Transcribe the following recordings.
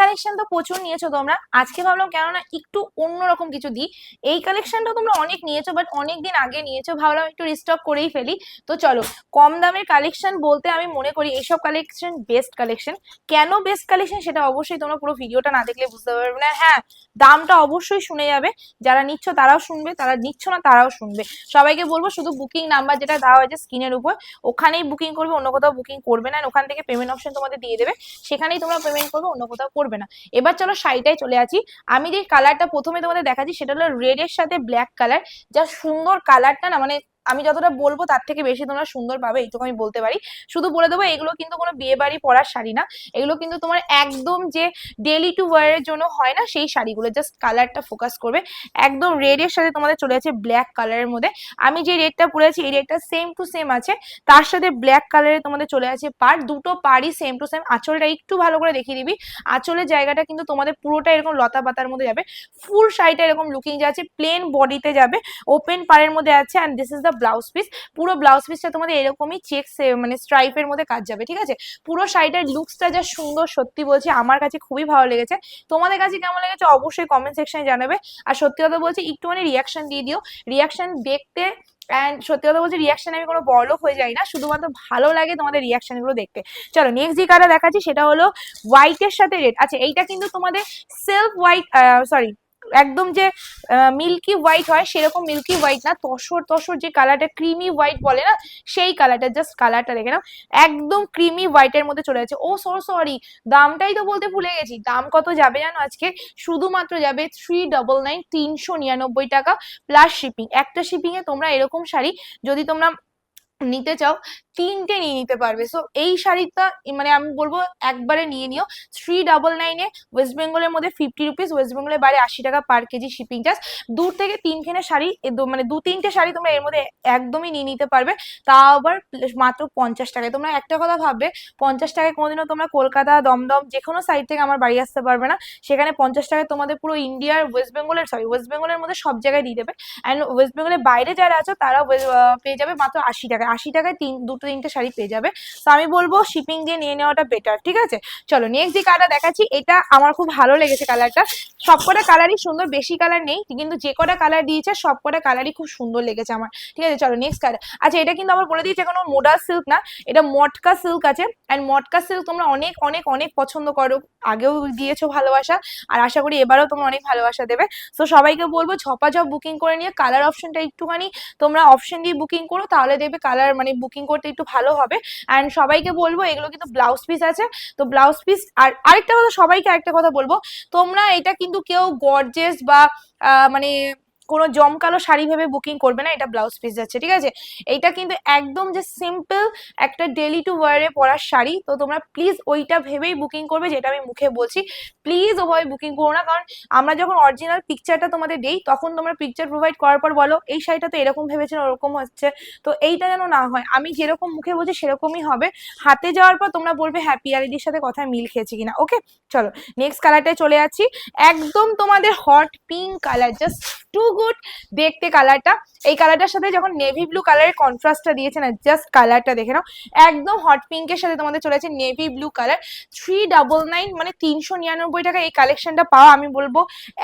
Collection তো প্রচুর নিয়েছো তোমরা। আজকে ভাবলাম কেননা একটু অন্যরকম কিছু দিই। এই কালেকশনটা তোমরা অনেক নিয়েছো বাট অনেক দিন আগে নিয়েছো। ভাবলাম একটু রিস্টক করেই ফেলি। তো চলো, কম দামের কালেকশন বলতে আমি মনে করি এইসব কালেকশন বেস্ট কালেকশন কেন বেস্ট কালেকশন সেটা অবশ্যই তোমরা পুরো ভিডিওটা না দেখলে বুঝতে পারবে না। হ্যাঁ দামটা অবশ্যই শুনে যাবে। যারা নিচ্ছ তারাও শুনবে, তারা নিচ্ছ না তারাও শুনবে। সবাইকে বলব শুধু বুকিং নাম্বার যেটা দেওয়া হয়েছে স্ক্রিনের উপর, ওখানেই বুকিং করবে, অন্য কোথাও বুকিং করবে না। ওখান থেকে পেমেন্ট অপশন তোমাদের দিয়ে দেবে। সেখানেই তোমরা পেমেন্ট করবে, অন্য কোথাও করবে না। এবার চলো শাড়িটাই চলে আসি। আমি যে কালারটা প্রথমে তোমাদের দেখাচ্ছি, সেটা হলো রেড এর সাথে ব্ল্যাক কালার যা সুন্দর কালারটা না মানে আমি যতটা বলব তার থেকে বেশি তোমরা সুন্দর পাবে এইটুকু আমি বলতে পারি। শুধু বলে দেবো, এগুলো কিন্তু কোনো বিয়ে বাড়ি পরার শাড়ি না। এগুলো কিন্তু তোমার একদম যে ডেলি টু ওয়ারের জন্য হয় না, সেই শাড়িগুলো জাস্ট কালারটা ফোকাস করবে। একদম রেড এর সাথে তোমাদের চলে আছে ব্ল্যাক কালারের মধ্যে। আমি যে রেডটা পরেছি এই রেডটা সেম টু সেম আছে। তার সাথে ব্ল্যাক কালারে তোমাদের চলে আছে পার দুটো পারই সেম টু সেম আঁচলটা একটু ভালো করে দেখিয়ে দিবি। আঁচলের জায়গাটা কিন্তু তোমাদের পুরোটা এরকম লতা পাতার মধ্যে যাবে। ফুল শাড়িটা এরকম লুকিং যাচ্ছে প্লেন বডিতে যাবে। ওপেন পাড়ের মধ্যে আছে and this is the blouse piece পুরো ব্লাউজ পিসটা তোমাদের এরকমই চেক মানে স্ট্রাইপের মধ্যে কাজ যাবে, ঠিক আছে? পুরো শাড়িটার লুকসটা যা সুন্দর, সত্যি বলছি, আমার কাছে খুবই ভালো লেগেছে। তোমাদের কাছে কেমন লেগেছে অবশ্যই কমেন্ট সেকশনে জানাবে। আর সত্যি কথা বলছি, একটুখানি রিয়াকশন দিয়ে দিও। রিয়াকশন দেখতে অ্যান্ড সত্যি কথা বলছি রিয়াকশন আমি কোনো বড়লোক হয়ে যাই না, শুধুমাত্র ভালো লাগে তোমাদের রিয়াকশনগুলো দেখতে। চলো নেক্সট যে কালার দেখাচ্ছি সেটা হলো হোয়াইটের সাথে রেড আচ্ছা এইটা কিন্তু তোমাদের সেলফ হোয়াইট সরি একদম যে মিল্কি হোয়াইট হয় সেরকম মিল্কি হোয়াইট না তসর তসর যে কালারটা ক্রিমি হোয়াইট বলে না সেই কালারটা জাস্ট কালারটা দেখে না একদম ক্রিমি হোয়াইটের মধ্যে চলে যাচ্ছে ও সর সরি দামটাই তো বলতে ভুলে গেছি দাম কত যাবে জানো আজকে শুধুমাত্র যাবে থ্রি ডবল নাইন তিনশো নিরানব্বই টাকা প্লাস শিপিং একটা শিপিংয়ে তোমরা এরকম শাড়ি যদি তোমরা নিতে চাও তিনটে নিয়ে নিতে পারবে। সো এই শাড়িটা মানে আমি বলব একবারে নিয়ে নিও। থ্রি ডাবল নাইনে ওয়েস্ট বেঙ্গলের মধ্যে ফিফটি রুপিস ওয়েস্ট বেঙ্গলের বাইরে আশি টাকা পার কেজি শিপিং চার্জ দূর থেকে তিনখানে শাড়ি মানে দু, তিনটে শাড়ি তোমরা এর মধ্যে একদমই নিয়ে নিতে পারবে। তাও আবার মাত্র পঞ্চাশ টাকায়। তোমরা একটা কথা ভাববে, পঞ্চাশ টাকায় কোনোদিনও তোমরা কলকাতা, দমদম, যে কোনো সাইড থেকে আমার বাড়ি আসতে পারবে না। সেখানে পঞ্চাশ টাকায় তোমাদের পুরো ইন্ডিয়ার ওয়েস্ট বেঙ্গলের সরি ওয়েস্ট বেঙ্গলের মধ্যে সব জায়গায় দিয়ে দেবে। অ্যান্ড ওয়েস্ট বেঙ্গলের বাইরে যারা আছো, তারা পেয়ে যাবে মাত্র আশি টাকায়। আশি টাকায় তিন, দুটো তিনটে শাড়ি পেয়ে যাবে। তো আমি বলব শিপিং দিয়ে নিয়ে নেওয়াটা বেটার ঠিক আছে? চলো নেক্সট যে কালারটা দেখাচ্ছি, এটা আমার খুব ভালো লেগেছে কালারটা সবকটা কালারই সুন্দর, বেশি কালার নেই, কিন্তু যে কটা কালার দিয়েছে, সবকটা কালারই খুব সুন্দর লেগেছে আমার। ঠিক আছে, চলো নেক্সট কালার আচ্ছা এটা কিন্তু আমার বলে দিয়েছে কোনো মোডাল সিল্ক না, এটা মটকা সিল্ক আছে। অ্যান্ড মটকা সিল্ক তোমরা অনেক অনেক অনেক পছন্দ করো, আগেও দিয়েছ ভালোবাসা, আর আশা করি এবারও তোমরা অনেক ভালোবাসা দেবে। তো সবাইকে বলব, ঝপাঝপ বুকিং করে নিয়ে কালার অপশনটা একটুখানি তোমরা অপশন দিয়ে বুকিং করো, তাহলে দেখবে কালার মানে বুকিং করতে একটু ভালো হবে। অ্যান্ড সবাইকে বলব, এগুলো কিন্তু ব্লাউজ পিস আছে। তো ব্লাউজ পিস আর আরেকটা কথা, সবাইকে আরেকটা কথা বলব। তোমরা এটা কিন্তু কেউ গর্জেস বা মানে কোনো জমকালো শাড়ি ভেবে বুকিং করবে না, এটা ব্লাউজ পিস যাচ্ছে, ঠিক আছে? এইটা কিন্তু একদম যে সিম্পল একটা ডেলি টু ওয়ারে পরার শাড়ি, তো তোমরা প্লিজ ওইটা ভেবেই বুকিং করবে, যেটা আমি মুখে বলছি। প্লিজ ওভাবে বুকিং করো না, কারণ আমরা যখন অরিজিনাল পিকচারটা তোমাদের দেই, তখন তোমরা পিকচার প্রোভাইড করার পর বলো, এই শাড়িটা তো এরকম ভেবেছিল ওরকম হচ্ছে। তো এইটা যেন না হয়। আমি যেরকম মুখে বলছি, সেরকমই হবে। হাতে যাওয়ার পর তোমরা বলবে হ্যাপি আর সাথে কথা মিল খেয়েছি কিনা? ওকে চলো নেক্সট কালারটায় চলে যাচ্ছি। একদম তোমাদের hot pink colour just too good. দেখতে কালারটা এই কালারটার সাথে যখন নেভি ব্লু কালারের কন্ট্রাস্টটা দিয়েছে না জাস্ট কালারটা দেখে নাও, একদম হট পিঙ্কের সাথে তোমাদের চলেছে navy blue colour three double nine মানে তিনশো নিরানব্বই টাকা এই কালেকশনটা পাওয়া, আমি বলব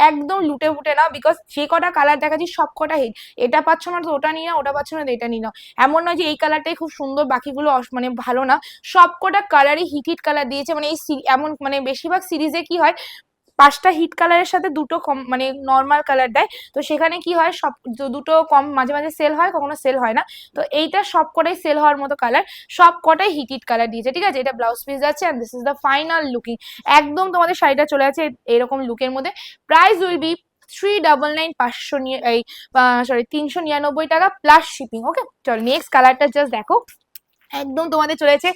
একদম লুটে ফুটে না বিকজ যে কটা কালার দেখাচ্ছি, সব কটা হিট এটা পাচ্ছ না তো ওটা নিয়ে নাও, ওটা পাচ্ছ না তো এটা নিয়ে নাও। এমন নয় যে এই কালারটাই খুব সুন্দর, বাকিগুলো মানে ভালো না। সব কটা কালারই হিট হিট কালার দিয়েছে মানে এই এমন মানে বেশিরভাগ সিরিজে কি হয় পাঁচটা হিট কালারের সাথে দুটো কম মানে নর্মাল কালার দেয়। তো সেখানে কি হয়, সব দুটো কম মাঝে মাঝে সেল হয়, কখনো সেল হয় না। তো এইটা সব কটাই সেল হওয়ার মতো কালার সব কটাই হিট হিট কালার দিয়েছে, ঠিক আছে? এটা ব্লাউজ পিস যাচ্ছে and this is the final looking একদম তোমাদের শাড়িটা চলে আছে এরকম লুকের মধ্যে। Price will be three double nine পাঁচশো নিয়ে এই সরি তিনশো নিরানব্বই টাকা প্লাস শিপিং ওকে চল নেক্সট কালারটা জাস্ট দেখো। একদম তোমাদের চলেছে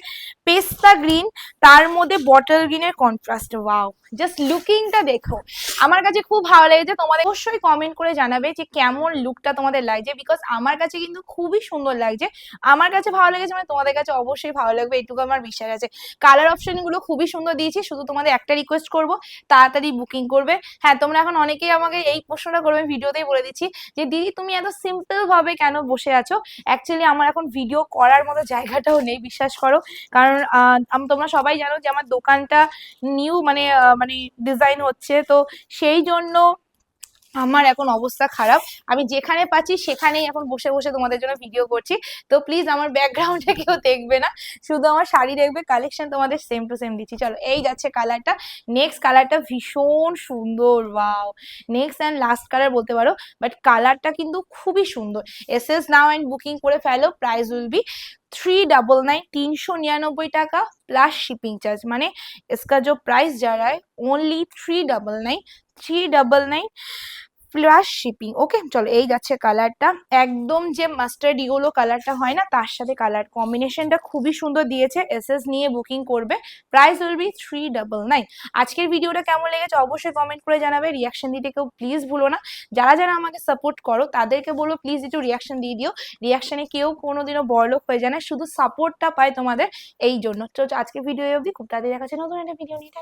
পেস্তা গ্রিন, তার মধ্যে বটল গ্রিনের কন্ট্রাস্ট ওয়াও জাস্ট লুকিংটা দেখো। আমার কাছে খুব ভালো লেগেছে। তোমাদের অবশ্যই কমেন্ট করে জানাবে যে কেমন লুকটা তোমাদের লাগছে বিকজ আমার কাছে কিন্তু খুবই সুন্দর লাগছে। আমার কাছে ভালো লেগেছে মানে তোমাদের কাছে অবশ্যই ভালো লাগবে, এটুকু আমার বিশ্বাস আছে। কালার অপশনগুলো খুবই সুন্দর দিয়েছি, শুধু তোমাদের একটা রিকোয়েস্ট করব, তাড়াতাড়ি বুকিং করবে। হ্যাঁ তোমরা এখন অনেকেই আমাকে এই প্রশ্নটা করবে ভিডিওতেই বলে দিচ্ছি যে, দিদি, তুমি এত সিম্পল ভাবে কেন বসে আছো? অ্যাকচুয়ালি আমার এখন ভিডিও করার মতো জায়গাটা টাকাটাও নেই, বিশ্বাস করো। কারণ তোমরা সবাই জানো যে আমার দোকানটা নিউ মানে মানে ডিজাইন হচ্ছে। তো সেই জন্য আমার এখন অবস্থা খারাপ। আমি যেখানে পাচ্ছি সেখানেই এখন বসে বসে তোমাদের জন্য ভিডিও করছি। তো প্লিজ আমার ব্যাকগ্রাউন্ডে কেউ দেখবে না। শুধু আমার শাড়ি দেখবে কালেকশন তোমাদের সেম টু সেম দিচ্ছি। চলো, এই যাচ্ছে কালারটা নেক্সট কালারটা ভীষণ সুন্দর wow next and last colour বলতে পারো। বাট কালারটা কিন্তু খুবই সুন্দর। S S now and booking করে ফেলো price will be three double nine तीन सौ निन्यानबे टाका प्लस शिपिंग चार्ज माने इसका जो प्राइस जा रहा है only three double nine three double nine plus shipping okay চলো, এই যাচ্ছে কালারটা একদম যে মাস্টার্ড ইয়েলো কালারটা হয় না, তার সাথে কালার কম্বিনেশনটা খুবই সুন্দর দিয়েছে। এস এস নিয়ে বুকিং করবে। Price will be three double nine আজকের ভিডিওটা কেমন লেগেছে অবশ্যই কমেন্ট করে জানাবে। রিয়াকশন দিতে কেউ প্লিজ ভুলো না। যারা যারা আমাকে সাপোর্ট করো, তাদেরকে বলো প্লিজ একটু রিয়াকশন দিয়ে দিও। রিয়াকশনে কেউ কোনোদিনও বড়লোক হয়ে যায় না, শুধু সাপোর্টটা পায় তোমাদের। এই জন্য। তো আজকের ভিডিও অবধি, খুব তাড়াতাড়ি দেখাচ্ছে নতুন একটা ভিডিও নিয়ে।